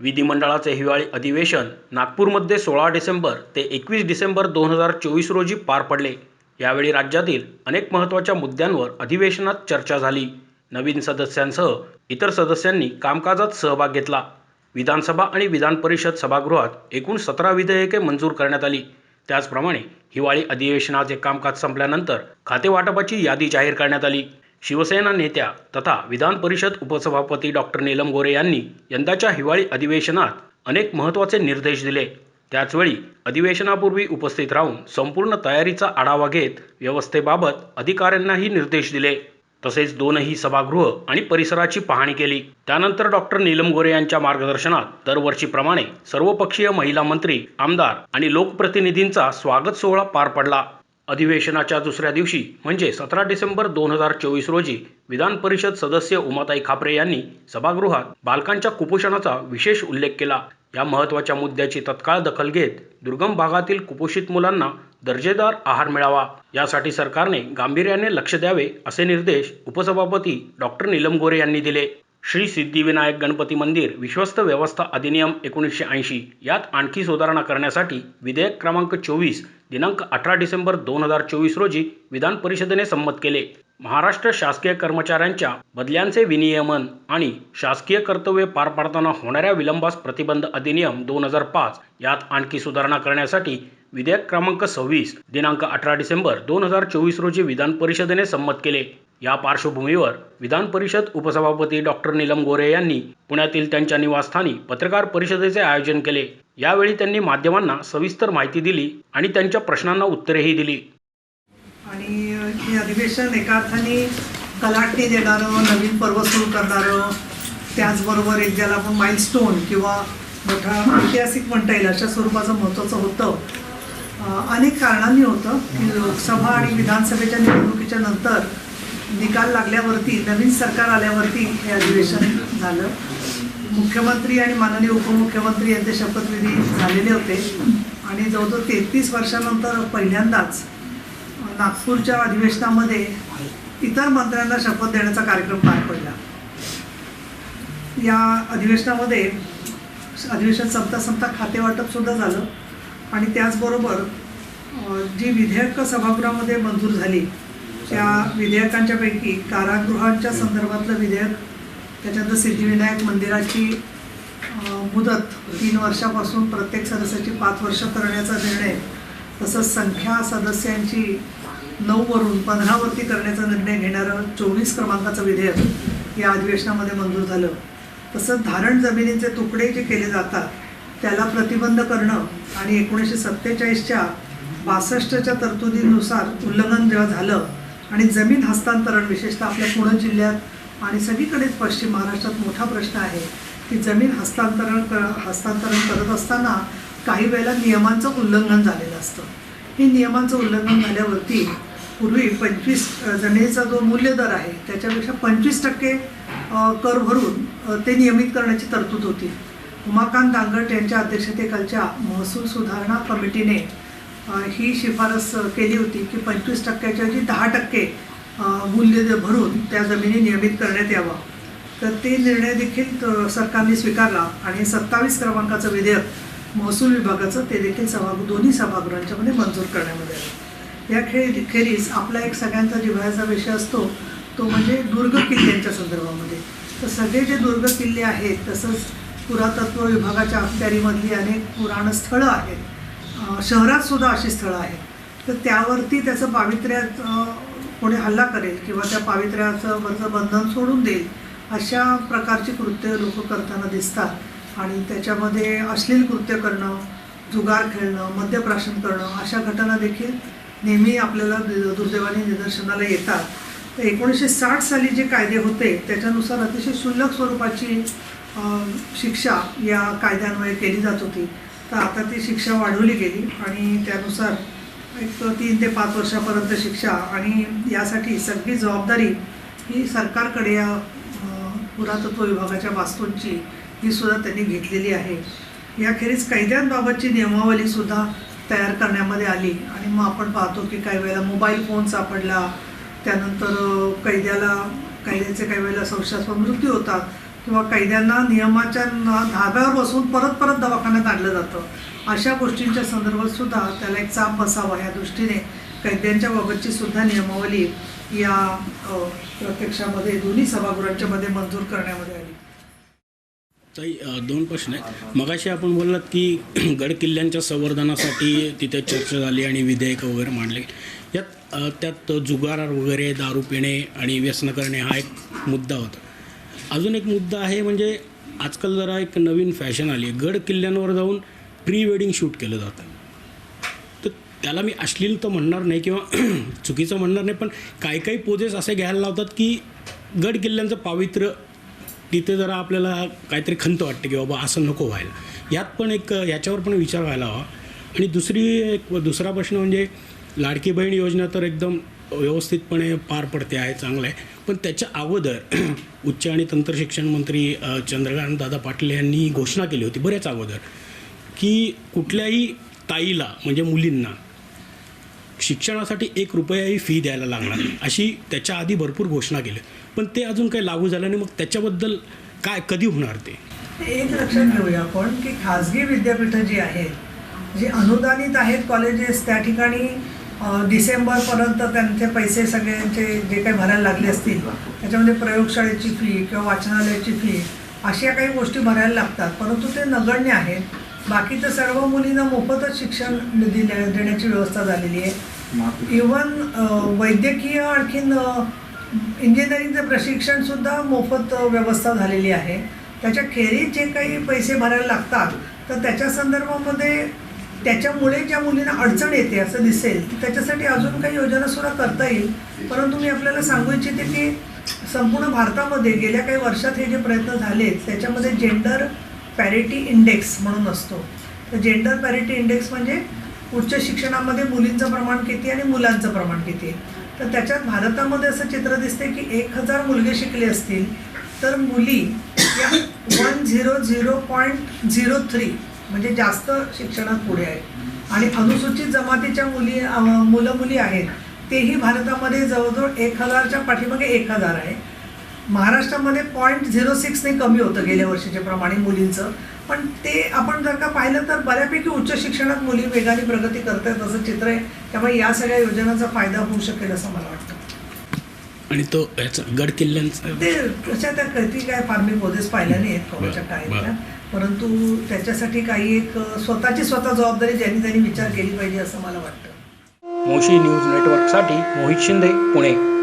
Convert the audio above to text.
विधिमंडळाचे हिवाळी अधिवेशन नागपूरमध्ये सोळा डिसेंबर ते एकवीस डिसेंबर दोन हजार चोवीस रोजी पार पडले. यावेळी राज्यातील अनेक महत्त्वाच्या मुद्द्यांवर अधिवेशनात चर्चा झाली. नवीन सदस्यांसह इतर सदस्यांनी कामकाजात सहभाग घेतला. विधानसभा आणि विधान परिषद सभागृहात एकूण सतरा विधेयके मंजूर करण्यात आली. त्याचप्रमाणे हिवाळी अधिवेशनाचे कामकाज संपल्यानंतर खातेवाटपाची यादी जाहीर करण्यात आली. शिवसेना नेत्या तथा विधान परिषद उपसभापती डॉक्टर नीलम गोरे यांनी यंदाच्या हिवाळी अधिवेशनात अनेक महत्त्वाचे निर्देश दिले. त्याचवेळी अधिवेशनापूर्वी उपस्थित राहून संपूर्ण तयारीचा आढावा घेत व्यवस्थेबाबत अधिकाऱ्यांनाही निर्देश दिले. तसेच दोनही सभागृह आणि परिसराची पाहणी केली. त्यानंतर डॉक्टर नीलम गोरे यांच्या मार्गदर्शनात दरवर्षीप्रमाणे सर्वपक्षीय महिला मंत्री आमदार आणि लोकप्रतिनिधींचा स्वागत सोहळा पार पडला. अधिवेशनाच्या दुसऱ्या दिवशी म्हणजे सतरा डिसेंबर दोन हजार चोवीस रोजी विधान परिषद सदस्य उमाताई खापरे यांनी सभागृहात बालकांच्या कुपोषणाचा विशेष उल्लेख केला. या महत्त्वाच्या मुद्द्याची तत्काळ दखल घेत दुर्गम भागातील कुपोषित मुलांना दर्जेदार आहार मिळावा. यासाठी सरकारने गांभीर्याने लक्ष द्यावे असे निर्देश उपसभापती डॉक्टर नीलम गोरे यांनी दिले. श्री सिद्धिविनायक गणपती मंदिर विश्वस्त व्यवस्था अधिनियम एकोणीसशे ऐंशी यात आणखी सुधारणा करण्यासाठी विधेयक क्रमांक चोवीस दिनांक अठरा डिसेंबर दोन हजार चोवीस रोजी विधान परिषदेने संमत केले. महाराष्ट्र शासकीय कर्मचाऱ्यांच्या बदल्यांचे विनियमन आणि शासकीय कर्तव्य पार पाडताना होणाऱ्या विलंबास प्रतिबंध अधिनियम दोन हजार पाच यात आणखी सुधारणा करण्यासाठी विधेयक क्रमांक सव्वीस दिनांक अठरा डिसेंबर दोन हजार चोवीस रोजी विधान परिषदेने संमत केले. या पार्श्वभूमीवर विधान परिषद उपसभापती डॉक्टर नीलम गोरे यांनी पुण्यातील त्यांच्या निवासस्थानी पत्रकार परिषदेचे आयोजन केले. यावेळी त्यांनी माध्यमांना सविस्तर माहिती दिली आणि त्यांच्या प्रश्नांना उत्तरेही दिली. आणि हे अधिवेशन एका अर्थाने कलाटणी देणारं नवीन पर्व सुरू करणारं त्याचबरोबर एक ज्याला आपण माइलस्टोन किंवा मोठा ऐतिहासिक म्हणता येईल अशा स्वरूपाचं महत्त्वाचं होतं. अनेक कारणांनी होतं की लोकसभा आणि विधानसभेच्या निवडणुकीच्या नंतर निकाल लागल्यावरती नवीन सरकार आल्यावरती हे अधिवेशन झालं. मुख्यमंत्री आणि माननीय उपमुख्यमंत्री यांचे शपथविधी झालेले होते. आणि जवळजवळ तेहतीस वर्षानंतर पहिल्यांदाच नागपूरच्या अधिवेशनामध्ये इतर मंत्र्यांना शपथ देण्याचा कार्यक्रम पार पडला. या अधिवेशनामध्ये अधिवेशन संपता संपता खातेवाटप सुद्धा झालं. आणि त्याचबरोबर जी विधेयकं सभागृहामध्ये मंजूर झाली त्या विधेयकांच्यापैकी कारागृहांच्या संदर्भातलं विधेयक त्याच्यानंतर सिद्धिविनायक मंदिराची मुदत तीन वर्षापासून प्रत्येक सदस्याची पाच वर्ष करण्याचा निर्णय तसंच संख्या सदस्यांची नऊवरून पंधरावरती करण्याचा निर्णय घेणारं चोवीस क्रमांकाचं विधेयक या अधिवेशनामध्ये मंजूर झालं. तसंच धारण जमिनीचे तुकडे जे केले जातात त्याला प्रतिबंध करणं आणि एकोणीसशे सत्तेचाळीसच्या बासष्टच्या तरतुदीनुसार उल्लंघन जेव्हा झालं आणि जमीन हस्तांतरण विशेषतः आपल्या पुणे जिल्ह्यात आणि सगळीकडेच पश्चिम महाराष्ट्रात मोठा प्रश्न आहे की जमीन हस्तांतरण क हस्तांतरण करत असताना काही वेळेला नियमांचं उल्लंघन झालेलं असतं. हे नियमांचं उल्लंघन झाल्यावरती पूर्वी पंचवीस जमिनीचा जो मूल्यदर आहे त्याच्यापेक्षा पंचवीस टक्के कर भरून ते नियमित करण्याची तरतूद होती. उमाकांत दांगट यांच्या अध्यक्षतेखालच्या महसूल सुधारणा कमिटीने ही शिफारस केली होती की पंचवीस टक्क्याच्या जी दहा टक्के मूल्य भरून त्या जमिनी नियमित करण्यात यावं. तर ते निर्णय देखील सरकारने स्वीकारला आणि सत्तावीस क्रमांकाचं विधेयक महसूल विभागाचं ते देखील सभागृह दोन्ही सभागृहांच्यामध्ये मंजूर करण्यामध्ये आलं. या खेळ खेरीज आपला एक सगळ्यांचा जिव्हाळ्याचा विषय असतो तो म्हणजे दुर्ग किल्ल्यांच्या संदर्भामध्ये. तर सगळे जे दुर्ग किल्ले आहेत तसंच पुरातत्व विभागाच्या अखत्यारीमधली अनेक पुराण स्थळं आहेत शहरात सुद्धा अशी स्थळं आहेत. तर त्यावरती त्याचं पावित्र्यात कोणी हल्ला करेल किंवा त्या पावित्र्याचं वरचं बंधन सोडून देईल अशा प्रकारची कृत्य लोक करताना दिसतात. आणि त्याच्यामध्ये अश्लील कृत्य करणं जुगार खेळणं मद्यप्राशन करणं अशा घटना देखील नेहमी आपल्याला दुर्दैवाने निदर्शनाला येतात. तर एकोणीसशे साठ साली जे कायदे होते त्याच्यानुसार अतिशय क्षुल्लक स्वरूपाची शिक्षा या कायद्यान्वये केली जात होती. तर आता ती शिक्षा वाढवली गेली आणि त्यानुसार एक तीन ते पाच वर्षापर्यंत शिक्षा आणि यासाठी सगळी जबाबदारी ही सरकारकडे या पुरातत्व विभागाच्या वास्तूंची ही सुद्धा त्यांनी घेतलेली आहे. याखेरीज कैद्यांबाबतची नियमावलीसुद्धा तयार करण्यामध्ये आली आणि मग आपण पाहतो की काही वेळेला मोबाईल फोन सापडला त्यानंतर कैद्याला कैद्याचे काही वेळेला संशयास्पद मृत्यू होतात किंवा कैद्यांना नियमाच्या धाब्यावर बसून परत परत दवाखान्यात आणलं जातं. अशा गोष्टींच्या संदर्भात सुद्धा त्याला एक चाप बसावा या दृष्टीने कैद्यांच्या बाबतची सुद्धा नियमावली या प्रत्यक्षामध्ये दोन्ही सभागृहांच्या मध्ये मंजूर करण्यामध्ये आली. ताई दोन प्रश्न आहेत. मगाशी आपण बोललात की गड किल्ल्यांच्या संवर्धनासाठी तिथे चर्चा झाली आणि विधेयक वगैरे मांडले. यात त्यात जुगार वगैरे दारू पिणे आणि व्यसन करणे हा एक मुद्दा होता. अजून एक मुद्दा आहे म्हणजे आजकाल जरा एक नवीन फॅशन आली आहे. गड किल्ल्यांवर जाऊन प्री वेडिंग शूट केलं जातं. तर त्याला मी अश्लील तर म्हणणार नाही किंवा चुकीचं म्हणणार नाही पण काही काही पोजेस असे घ्यायला लावतात की गड किल्ल्यांचं पावित्र्य तिथे जरा आपल्याला काहीतरी खंत वाटते की बाबा असं नको व्हायला. यात पण एक याच्यावर पण विचार व्हायला हवा. आणि दुसरी एक दुसरा प्रश्न म्हणजे लाडकी बहीण योजना तर एकदम व्यवस्थितपणे पार पडते आहे चांगलं आहे. पण त्याच्या अगोदर उच्च आणि तंत्रशिक्षण मंत्री चंद्रकांत दादा पाटील यांनी घोषणा केली होती बऱ्याच अगोदर. की कुठल्याही ताईला म्हणजे मुलींना शिक्षणासाठी एक रुपयाही फी द्यायला लागणार अशी त्याच्या आधी भरपूर घोषणा केली पण ते अजून काही लागू झालं नाही. मग त्याच्याबद्दल काय कधी होणार ते? एक लक्षात घेऊया आपण की खाजगी विद्यापीठं जी आहेत जी अनुदानित आहेत कॉलेजेस त्या ठिकाणी डिसेंबरपर्यंत त्यांचे पैसे सगळ्यांचे जे काही भरायला लागले असतील त्याच्यामध्ये प्रयोगशाळेची फी किंवा वाचनालयाची फी अशा काही गोष्टी भरायला लागतात. परंतु ते नगण्य आहेत. बाकी तर सर्व मुलींना मोफतच शिक्षण दिल्या देण्याची व्यवस्था झालेली आहे. इवन वैद्यकीय आणखीन इंजिनिअरिंगचं प्रशिक्षणसुद्धा मोफत व्यवस्था झालेली आहे. त्याच्या खेरीज जे काही पैसे भरायला लागतात तर त्याच्या संदर्भामध्ये त्याच्यामुळे ज्या मुलींना अडचण येते असं दिसेल त्याच्यासाठी अजून काही योजना सुद्धा करता येईल. परंतु मी आपल्याला सांगू इच्छिते की संपूर्ण भारतामध्ये गेल्या काही वर्षात हे जे प्रयत्न झाले त्याच्यामध्ये जेंडर पॅरिटी इंडेक्स म्हणून असतो. तर जेंडर पॅरिटी इंडेक्स म्हणजे उच्च शिक्षणामध्ये मुलींचं प्रमाण किती आणि मुलांचं प्रमाण किती? तर त्याच्यात भारतामध्ये असं चित्र दिसते की एक हजार मुलगे शिकले असतील तर मुली या one zero zero point zero three म्हणजे जास्त शिक्षणात पुढे आहेत. आणि अनुसूचित जमातीच्या मुली मुलं मुली आहेत तेही भारतामध्ये जवळजवळ एक हजारच्या पाठीमागे एक हजार आहे. महाराष्ट्रामध्ये पॉईंट झिरो सिक्सने कमी होतं गेल्या वर्षीच्या प्रमाणे मुलींचं. पण ते आपण जर का पाहिलं तर बऱ्यापैकी उच्च शिक्षणात मुली वेगाने प्रगती करत आहेत असं चित्र आहे. त्यामुळे या सगळ्या योजनांचा फायदा होऊ शकेल असं मला वाटतं. आणि तो याचा गड किल्ल्यांचा ते त्या कधी काय फार मी पोजेस पाहिल्या नाहीत कोणाच्या बरं, काय बरं. त्या. परंतु त्याच्यासाठी काही एक स्वतःची स्वतः जबाबदारी ज्यांनी त्यांनी विचार केली पाहिजे असं मला वाटतं. मोशी न्यूज नेटवर्कसाठी मोहित शिंदे पुणे.